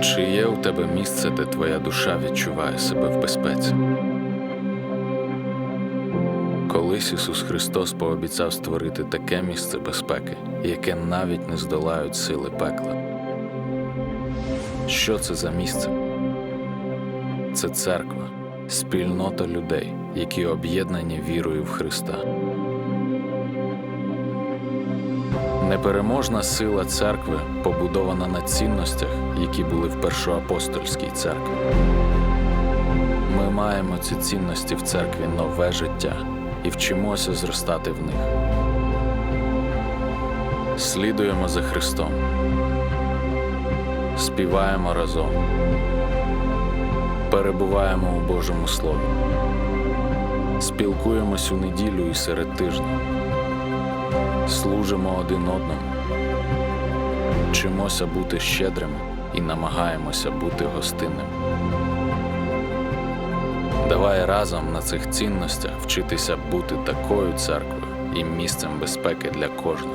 Чи є у тебе місце, де твоя душа відчуває себе в безпеці? Колись Ісус Христос пообіцяв створити таке місце безпеки, яке навіть не здолають сили пекла. Що це за місце? Це церква, спільнота людей, які об'єднані вірою в Христа. Непереможна сила церкви побудована на цінностях, які були в першоапостольській церкві. Ми маємо ці цінності в церкві нове життя і вчимося зростати в них. Слідуємо за Христом, співаємо разом, перебуваємо у Божому Слові, спілкуємось у неділю і серед тижня служимо один одному, вчимося бути щедрими і намагаємося бути гостинними. Давай разом на цих цінностях вчитися бути такою церквою і місцем безпеки для кожного.